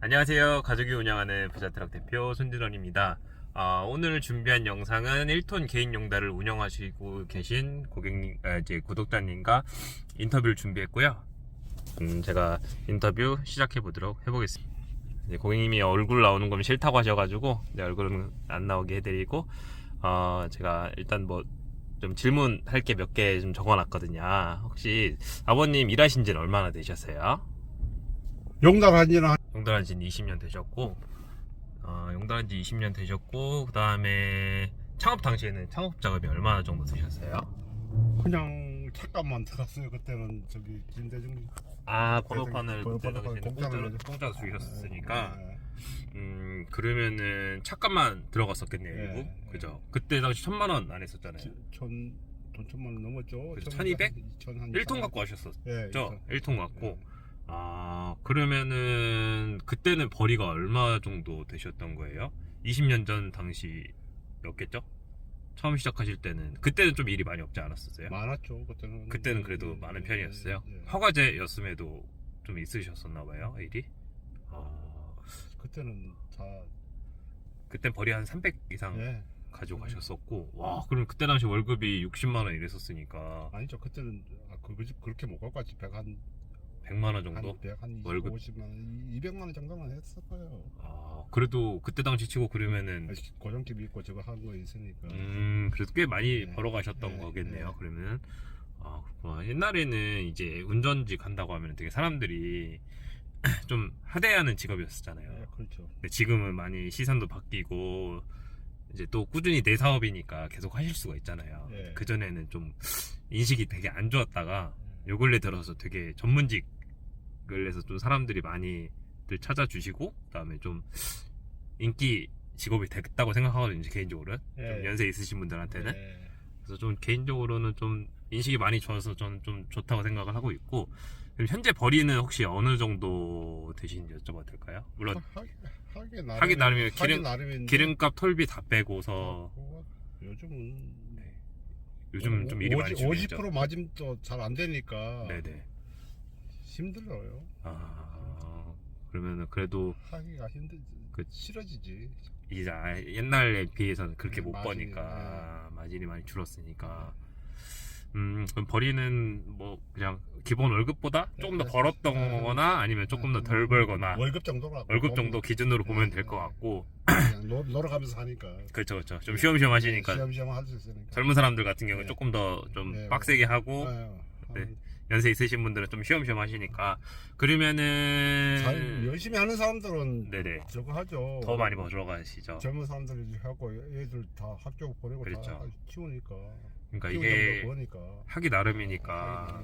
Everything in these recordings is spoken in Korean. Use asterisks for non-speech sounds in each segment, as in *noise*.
안녕하세요. 가족이 운영하는 부자트럭 대표 손진원입니다. 아, 오늘 준비한 영상은 1톤 개인 용달을 운영하시고 계신 고객님, 아, 이제 구독자님과 인터뷰를 준비했고요. 음, 제가 인터뷰 시작해 보도록 해보겠습니다. 고객님이 얼굴 나오는 건 싫다고 하셔가지고 내 얼굴은 안 나오게 해드리고, 어, 제가 일단 뭐 좀 질문할 게 몇 개 좀 적어놨거든요. 혹시 아버님 일하신 지는 얼마나 되셨어요? 용달한 지는 한- 용달한 지는 20년 되셨고 어, 용달한 지 20년 되셨고 그 다음에 창업 당시에는 창업 작업이 얼마나 정도 드셨어요? 그냥 착값만 들었어요. 그때는 저기 김대중 아 번호판을 그때 당시에는 공짜로 공짜로, 공짜로 주셨으니까 네. 음 그러면은 착값만 들어갔었겠네요 네. 일부 그죠? 그때 당시 천만 원 안 했었잖아요 천, 돈 천만 원 넘었죠. 그래서 천- 1200? 천 한- 1통 갖고 하셨었죠? 예, 일통. 1통 갖고 아 그러면은 그때는 벌이가 얼마 정도 되셨던 거예요? 20년 전 당시였겠죠? 처음 시작하실 때는 그때는 좀 일이 많이 없지 않았었어요? 많았죠. 그때는 그때는 그래도 예, 많은 예, 편이었어요. 예, 예. 허가제였음에도 좀 있으셨었나 봐요, 일이. 아, 그때는 다 그때 벌이 한 300 이상 예. 가져가셨었고, 와, 그럼 그때 당시 월급이 60만 원 이랬었으니까 아니죠. 그때는 아, 그, 그- 그렇게 못 갖고 왔지. 100한 100만 원한 정도? 100, 한 20, 월급? 50만 원, 200만 원 정도만 했을 거예요. 아, 그래도 그때 당시 치고 그러면은 아, 고정집 있고 저거 한거 있으니까. 음, 그래도 꽤 많이 네. 벌어가셨던 네, 거겠네요. 네. 그러면 아, 그렇구나. 옛날에는 이제 운전직 한다고 하면 되게 사람들이 *clears throat* 좀 하대하는 직업이었잖아요. 예, 그렇죠. 근데 지금은 많이 시선도 바뀌고 이제 또 꾸준히 내 사업이니까 계속 하실 수가 있잖아요. 예. 그 전에는 좀 인식이 되게 안 좋았다가 예. 요 근래 들어서 되게 전문직을 해서 좀 사람들이 많이들 찾아주시고 그다음에 좀 인기 직업이 됐다고 생각하거든요. 개인적으로는 좀 예. 연세 있으신 분들한테는 예. 그래서 좀 개인적으로는 좀 인식이 많이 좋아서 저는 좀 좋다고 생각을 하고 있고 현재 벌이는 혹시 어느 정도 되시는지 여쭤봐도 될까요? 물론 하- 나름 하기 나름이면 기름- 기름값 톨비 다 빼고서 그거 요즘은 요즘 좀 일이 많이 줄겠죠. 50% 맞음도 잘안 되니까 네네. 힘들어요. 아 그러면은 그래도 하기가 힘들지. 그- 싫어지지. 이제 아예 옛날에 비해서는 그렇게 네, 못 마진이, 버니까 마진이 많이 줄었으니까 음 그럼 벌이는 뭐 그냥 기본 월급보다 조금 더 네, 벌었던 네. 거나 아니면 조금 더 덜 벌거나 월급 정도라고. 월급 정도 보면 기준으로 보면 네, 될것 네. 같고 그냥 놀- 놀아가면서 하니까. 그렇죠 그렇죠 좀 쉬엄쉬엄 하시니까 시험 시험 할 수 있으니까. 젊은 사람들 같은 경우는 네. 조금 더 좀 네, 빡세게 하고 네, 네. 한- 연세 있으신 분들은 좀 쉬엄쉬엄 하시니까 그러면은 잘 열심히 하는 사람들은 네네 저거 하죠. 더 많이 벌어 가시죠 젊은 사람들이 하고 애들 다 학교 보내고 그렇죠. 다 키우니까. 그러니까 이게 버니까. 하기 나름이니까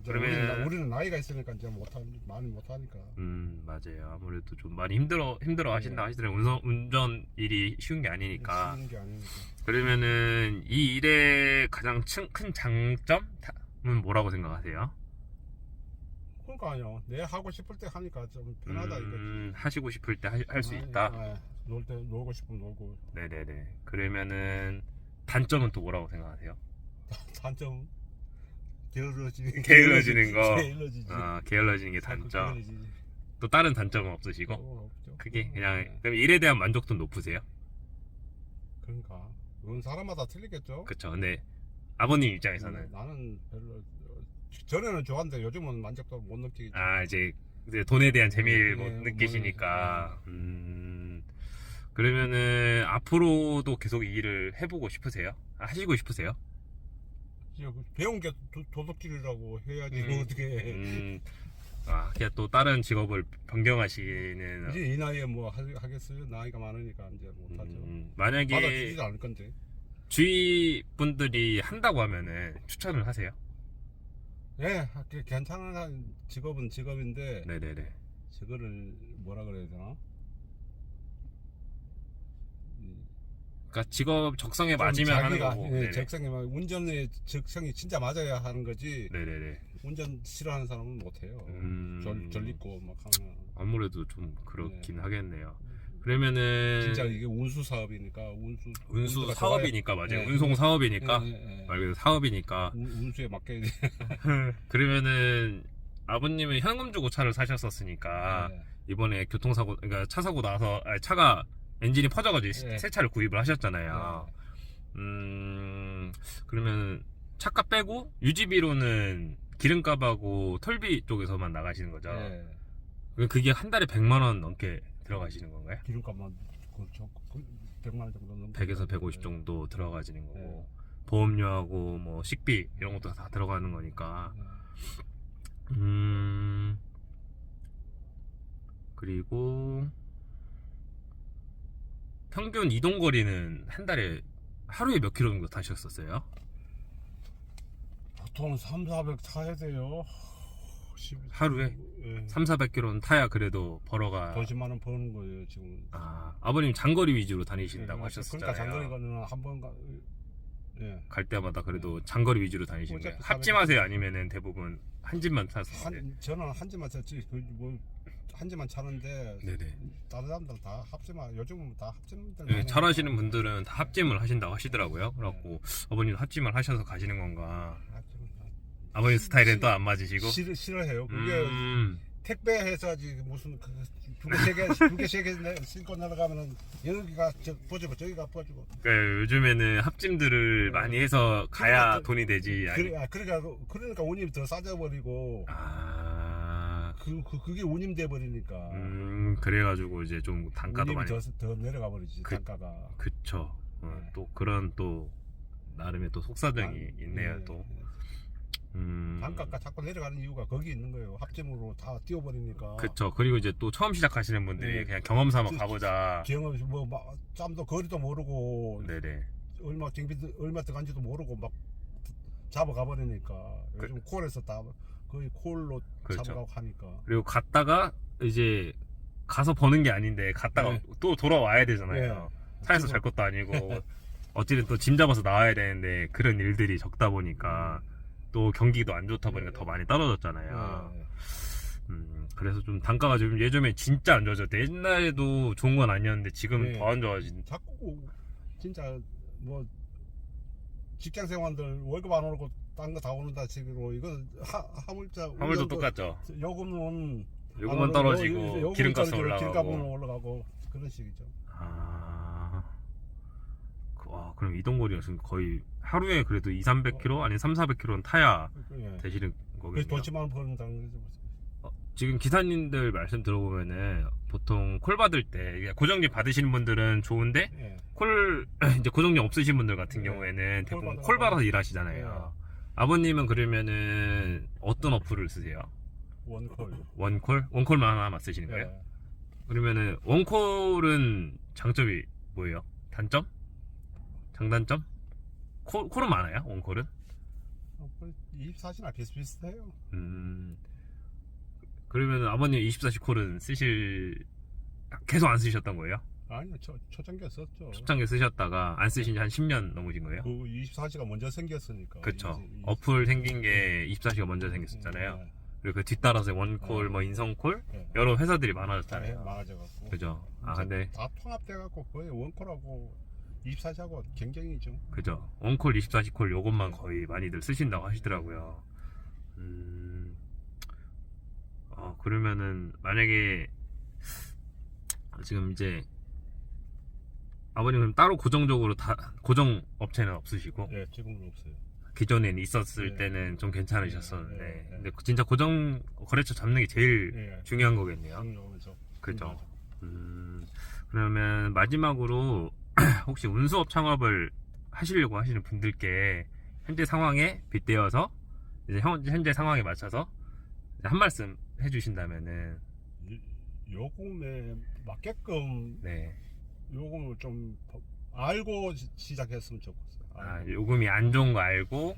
이제 그러면- 우리는, 나이가 있으니까 이제 못하 많이 못하니까. 음 맞아요 아무래도 좀 많이 힘들어 힘들어 하신다 네. 하시더라고요 운전, 운전 일이 쉬운 게 아니니까 쉬운 게 아니니까. 그러면은 이 일의 가장 큰, 큰 장점은 뭐라고 생각하세요? 그러니까 아니요. 내 하고 싶을 때 하니까 좀 편하다 이거지. 음, 하시고 싶을 때 할수 아, 있다 예. 놀때 놀고 싶으면 놀고. 네네네 그러면은 단점은 또 뭐라고 생각하세요? *laughs* 단점 게을러지는 게을러지는 거. 게을러지지. 아 게을러지는 게 단점 게을러지지. 또 다른 단점은 없으시고 어, 없죠. 크게 어, 그냥 예. 그럼 일에 대한 만족도 높으세요? 그러니까 그건 사람마다 틀리겠죠. 그쵸 근데 아버님 입장에서는 나는 별로 전에는 좋았는데 요즘은 만족도 못 느끼겠죠. 아 이제 이제 돈에 대한 재미를 네, 못 네, 느끼시니까 음 그러면은 앞으로도 계속 이 일을 해보고 싶으세요? 아, 하시고 싶으세요? 이제 그 배운 게 도, 도덕질이라고 해야지 음. 어떻게 해. 음, 아 그냥 또 다른 직업을 변경하시는 이제 이 나이에 뭐 하, 하겠어요? 나이가 많으니까 이제 못하죠. 음, 만약에 받아주지도 않을 건데. 주위 분들이 한다고 하면은 추천을 하세요? 예, 그 괜찮은 직업은 직업인데 네네네 저거를 뭐라 그래야 되나? 음, 그러니까 직업 적성에 좀 맞으면 하는 자기가, 거고 예, 네네. 적성에 맞 운전의 적성이 진짜 맞아야 하는 거지. 네네네 운전 싫어하는 사람은 못 해요. 음. 절, 절리고 막 하면 아무래도 좀 그렇긴 네. 하겠네요 그러면은 진짜 이게 운수 사업이니까 운수 운수 운수가 사업이니까 맞아요 예. 운송 사업이니까 예, 예, 예. 말 그대로 사업이니까 운- 운수에 맡겨야지. *laughs* 그러면은 아버님은 현금 주고 차를 사셨었으니까 예. 이번에 교통사고 그러니까 차 사고 나서 아니, 차가 엔진이 퍼져가지고 네. 새 차를 구입을 하셨잖아요. 음 그러면 차값 빼고 유지비로는 기름값하고 톨비 쪽에서만 나가시는 거죠. 예. 그럼 그게 한 달에 100만 원 넘게 들어가시는 건가요? 기름값만 그렇죠. 그 100만 원 정도 넘. 100에서 150 정도 들어가지는 거고 네. 보험료하고 뭐 식비 이런 것도 다 들어가는 거니까 예. 음 그리고 평균 이동 거리는 한 달에 하루에 몇 킬로 정도 타셨었어요? 보통 3, 400 타야 돼요. 십- 하루에? 예. 3, 400킬로는 타야 그래도 벌어가 돈 10만 원 버는 거예요 지금. 아, 아버님 장거리 위주로 다니신다고 예, 하셨었잖아요. 그러니까 장거리 가는 한번 가. 예. 갈 때마다 그래도 장거리 위주로 다니시는 거예요. 합집하세요 아니면은 대부분 한 집만 타서 한 저는 한 집만 탔지 그뭐 한 집만 차는데 네네. 다른 사람들 다 합집만 요즘은 다 합집들. 네, 잘하시는 분들은 다 합찜을 하신다고 하시더라고요. 그래갖고 어머님 합찜을 하셔서 가시는 건가? 아버님 스타일은 또 안 맞으시고? 싫어 싫어해요. 그게 음, 택배 회사지 무슨 그두개세개두개세개 싣고 날아가면은 여기가 저 퍼주고 저기가 퍼주고. 그러니까 요즘에는 합찜들을 많이 해서 가야 그러니까 돈이 되지. 아니- 그래, 아, 그러니까 그러니까 운임이 더 싸져 버리고 아, 그, 그 그 게 운임 돼 버리니까 음, 그래가지고 이제 좀 단가도 많이. 더, 더 내려가 버리지 그- 단가가. 그쵸. 어, 네. 또 그런 또 나름의 또 속사정이 아, 있네요 예, 또. 예. 음, 단가가 자꾸 내려가는 이유가 거기 있는 거예요. 합점으로 다 띄워버리니까. 그쵸. 그리고 이제 또 처음 시작하시는 분들이 네. 그냥 경험 삼아 그- 가보자. 경험이 뭐 막, 짬도 거리도 모르고 네네. 얼마 경비 얼마 들어간지도 모르고 막 잡아 가 버리니까 그- 요즘 콜에서 다 거의 콜로 그렇죠. 잡아가고 하니까. 그리고 갔다가 이제 가서 버는 게 아닌데 갔다가 네. 또 돌아와야 되잖아요. 차에서 잘 것도 아니고 어찌든 또 짐 잡아서 나와야 되는데 그런 일들이 적다 보니까 또 경기도 안 좋다 보니까 더 많이 떨어졌잖아요. 예. 음, 그래서 좀 단가가 좀 예전에 진짜 안 좋아졌대. 옛날에도 좋은 건 아니었는데 지금은 네. 더안 좋아진. 자꾸 진짜 뭐 직장 생활들 월급 안 오르고 딴 거 다 오른다 치기로 이건 하, 화물자 화물도 똑같죠. 요금은 요금은 안 떨어지고 기름값은 올라가고. 기름값은 올라가고 그런 식이죠. 아, 그- 와, 그럼 이동거리가 지금 거의 하루에 그래도 2, 300km 아니 3, 400km는 타야 예. 되시는 거겠네요. 돈 10만 원 버는다는 거죠. 어, 지금 기사님들 말씀 들어보면은 보통 콜 받을 때 고정비 받으시는 분들은 좋은데 예. 콜 *clears throat* 이제 고정비 없으신 분들 같은 네. 경우에는 콜 대부분 받아서 콜 받아서 일하시잖아요. 아버님은 그러면은 어떤 어플을 쓰세요? 원콜. 원콜? 원콜만 하나만 쓰시는 거예요? 예. 그러면은 원콜은 장점이 뭐예요? 단점? 장단점? 콜, 콜은 많아요? 원콜은? 어, 24시나 비슷비슷해요. 음. 그러면은 아버님 24시 콜은 쓰실 계속 안 쓰셨던 거예요? 아니요, 초, 초창기에 썼죠. 초창기에 쓰셨다가 안 쓰신 지 한 10년 넘으신 거예요? 그 24시가 먼저 생겼으니까. 그쵸. 이제 이- 어플 생긴 게 24시가 먼저 생겼었잖아요. 예, 그리고 그 뒤따라서 원콜, 네. 뭐 인성콜 예. 여러 회사들이 예, 많아졌잖아요. 많아져갖고. 그죠? 아 이제 근데 다 통합돼갖고 거의 원콜하고 24시하고 경쟁이죠. 그죠? 원콜 24시 콜 요것만 거의 많이들 쓰신다고 하시더라고요. 음. 어 그러면은 만약에 지금 이제 아버님 그럼 따로 고정적으로 다 고정 업체는 없으시고 예, 지금은 없어요. 기존엔 있었을 네. 때는 좀 괜찮으셨었는데 네, 네, 네. 근데 진짜 고정 거래처 잡는 게 제일 예. 중요한 거겠네요. 중요하죠. 그죠? 음, 그러면 마지막으로 *clears throat* 혹시 운수업 창업을 하시려고 하시는 분들께 현재 상황에 빗대어서 이제 현- 현재 상황에 맞춰서 한 말씀 해주신다면은 이- 요금에 맞게끔 네, 요금을 좀더 알고 시- 시작했으면 좋겠어요. 아. 요금이 안 좋은 거 알고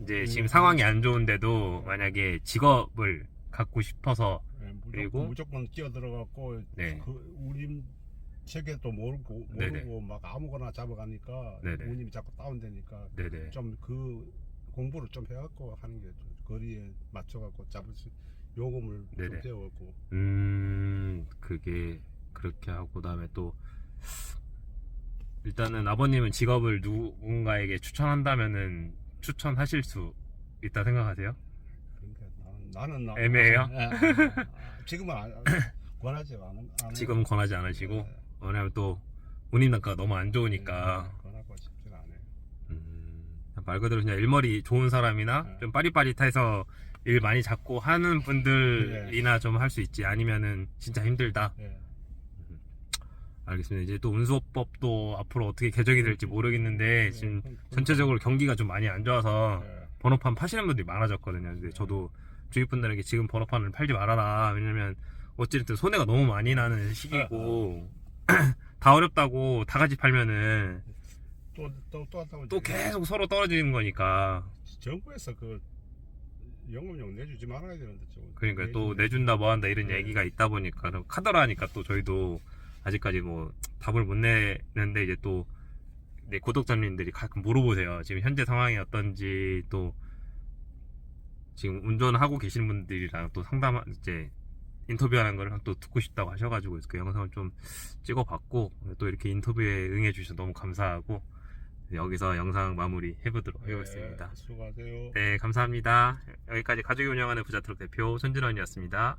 이제 지금 음. 상황이 안 좋은데도 만약에 직업을 갖고 싶어서 예, 무조건, 그리고- 무조건 끼어 들어갔고 네, 그 운임 체계도 모르고 네네. 모르고 막 아무거나 잡아가니까 네네. 운임이 자꾸 다운되니까 네네, 좀그 공부를 좀 해갖고 하는 게좀 거리에 맞춰갖고 잡을 수 요금을 네네. 좀 배워갖고 음, 그게 그렇게 하고 그다음에 또 일단은 아버님은 직업을 누군가에게 추천한다면은 추천하실 수 있다 생각하세요? 그러니까 나는 나는 나- 애매해요? 예, 예. 지금은 안- 권하지 않은 않은- *coughs* 지금은 권하지 않으시고 네. 왜냐면 또 운임 단가가 너무 안 좋으니까 네, 권하고 싶지는 않아요. 음, 말 그대로 그냥 일머리 좋은 사람이나 네. 좀 빠릿빠릿해서 일 많이 잡고 하는 네. 분들이나 좀 할 수 있지 아니면은 진짜 힘들다 예. 알겠습니다. 이제 또 운수업법도 앞으로 어떻게 개정이 될지 모르겠는데 지금 네. 전체적으로 경기가 좀 많이 안 좋아서 예. 번호판 파시는 분들이 많아졌거든요. 근데 저도 주위 분들에게 지금 번호판을 팔지 말아라. 왜냐면 어찌됐든 손해가 너무 많이 나는 시기고 *clears throat* 다 어렵다고 다 같이 팔면은 또또또 또 계속 서로 떨어지는 거니까. 정부에서 그 연금용 내주지 말아야 되는데 좀. 그러니까 또 내준다 뭐 한다 이런 네. 얘기가 있다 보니까 카더라 하니까 또 저희도 아직까지 뭐 답을 못 내는데 이제 또내 구독자님들이 가끔 물어보세요 지금 현재 상황이 어떤지 또 지금 운전하고 계시는 분들이랑 또 상담 이제 인터뷰하는 거를 또 듣고 싶다고 하셔가지고 그 영상을 좀 찍어봤고 또 이렇게 인터뷰에 응해주셔서 너무 감사하고 여기서 영상 마무리 해보도록 하겠습니다. 네, 수고하세요. 네, 감사합니다. 여기까지 가족이 운영하는 부자트럭 대표 손진원이었습니다.